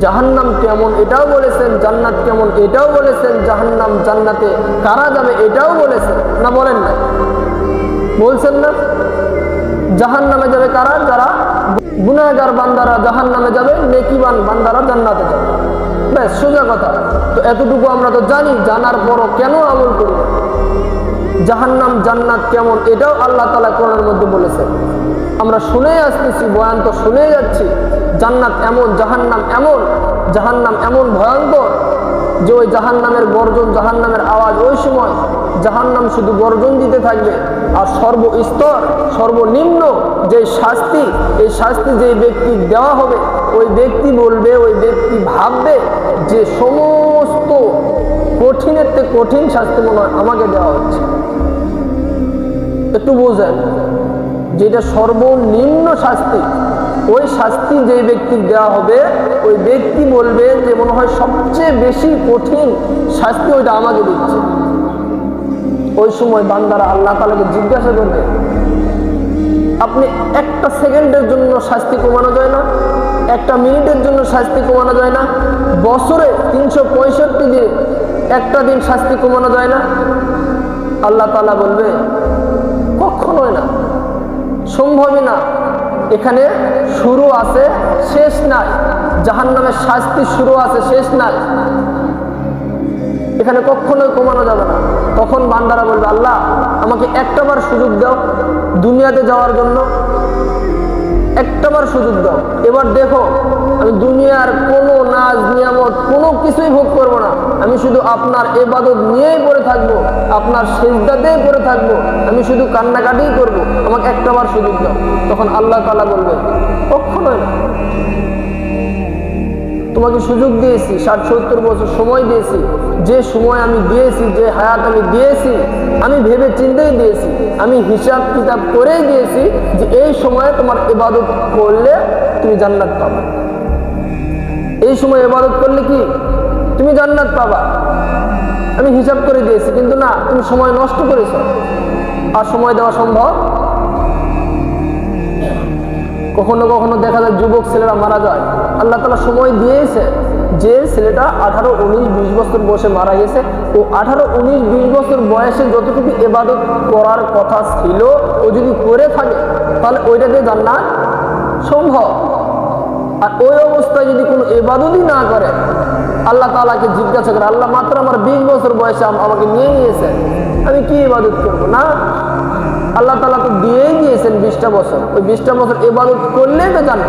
জাহান্নাম কেমন এটাও বলেছেন, জান্নাত কেমন এটাও বলেছেন, জাহান্নাম জান্নাতে কারা যাবে এটাও বলেছেন। না বলেন না বলছেন না? জাহান নামে যাবে কারা? যারা গুনাহগার বান্দারা জাহান নামে যাবে, নেকিবান বান্দারা জান্নাতে যাবে। ব্যাস, সোজা কথা। তো এতটুকু আমরা তো জানি, জানার পরও কেন আমল করি না? জাহান্নাম, জান্নাত কেমন? এটাও আল্লাহ তালা কোরআনের মধ্যে বলেছেন আমরা শুনেই আসতেছি, বয়ান তো শুনে যাচ্ছি, জান্নাত এমন, জাহান্নাম এমন জাহান্নাম এমন ভয়ঙ্কর যে ওই জাহান্নামের গর্জন, জাহান্নামের আওয়াজ ওই সময় জাহান্নাম শুধু গর্জন দিতে থাকবে আর সর্বস্তর, সর্বনিম্ন যে শাস্তি, এই শাস্তি যে ব্যক্তি দেওয়া হবে, ওই ব্যক্তি বলবে, ওই ব্যক্তি ভাববে যে সমস্ত কঠিনের থেকে কঠিন শাস্তি মনে হয় আমাকে দেওয়া হচ্ছে। একটু বোঝেন, যেটা সর্বনিম্ন শাস্তি, ওই শাস্তি যে ব্যক্তির দেওয়া হবে, ওই ব্যক্তি বলবে যে মনে হয় সবচেয়ে বেশি কঠিন শাস্তি ওইটা আমাকে দিচ্ছে। ওই সময় বান্দারা আল্লাহ তালাকে জিজ্ঞাসা করবে, আপনি একটা সেকেন্ডের জন্য শাস্তি কমানো যায় না? একটা মিনিটের জন্য শাস্তি কমানো যায় না? বছরে তিনশো পঁয়ষট্টি দিন একটা দিন শাস্তি কমানো যায় না। আল্লাহ তালা বলবে, কখনোই না। সম্ভবই না। এখানে শুরু আছে, শেষ নাই। জাহান নামের শাস্তি শুরু আছে, শেষ নাই। এখানে কখনোই কমানো যাবে না। তখন বান্দারা বলবে, আল্লাহ, আমাকে একটাবার সুযোগ দাও দুনিয়াতে যাওয়ার জন্য। একটাবার সুযোগ দাও। এবার দেখো, আমি দুনিয়ার কোনো নাজ নিয়ামত আমি শুধু আপনার এবাদত নিয়েই পড়ে থাকব, আপনার সেজদাতেই পড়ে থাকব, আমি শুধু কান্নাকাটিই করব, আমাকে একটাবার সুযোগ দাও। তখন আল্লাহ তালা বলবে, কখনোই তোমাকে সুযোগ দিয়েছি, ষাট সত্তর বছর সময় দিয়েছি, যে সময় আমি দিয়েছি, যে হায়াত আমি দিয়েছি, আমি ভেবে চিন্তেই দিয়েছি, আমি হিসাব কিতাব করেই দিয়েছি যে এই সময়ে তোমার ইবাদত করলে তুমি জান্নাত পাবে। এই সময় ইবাদত করলে কি? তুমি জান্নাত পাবা। আমি হিসাব করে দিয়েছি, কিন্তু না, তুমি সময় নষ্ট করেছ। আর সময় দেওয়া সম্ভব? কখনো কখনো দেখা যায় যুবক ছেলেরা মারা যায়। আল্লাহ তালা সময় দিয়েছে যে ছেলেটা আঠারো, উনিশ, বিশ বছর বয়সে মারা গেছে। ও আঠারো, উনিশ, বিশ বছর বয়সে যতটুকু এবাদত করার কথা ছিল, ও যদি করে থাকে, তাহলে ওইটাতে জান্নাত সম্ভব। আর ওই অবস্থায় যদি কোনো এবাদতই না করে আল্লাহ তালাকে জিজ্ঞাসা করে, আল্লাহ, মাত্র আমার বিশ বছর বয়সে আম- আমাকে নিয়ে গিয়েছেন। আমি কি ইবাদত করব, না? আল্লাহ তালা তো দিয়েই দিয়েছেন বিশটা বছর। ওই বিশটা বছর এবাদত করলেই তো জানে।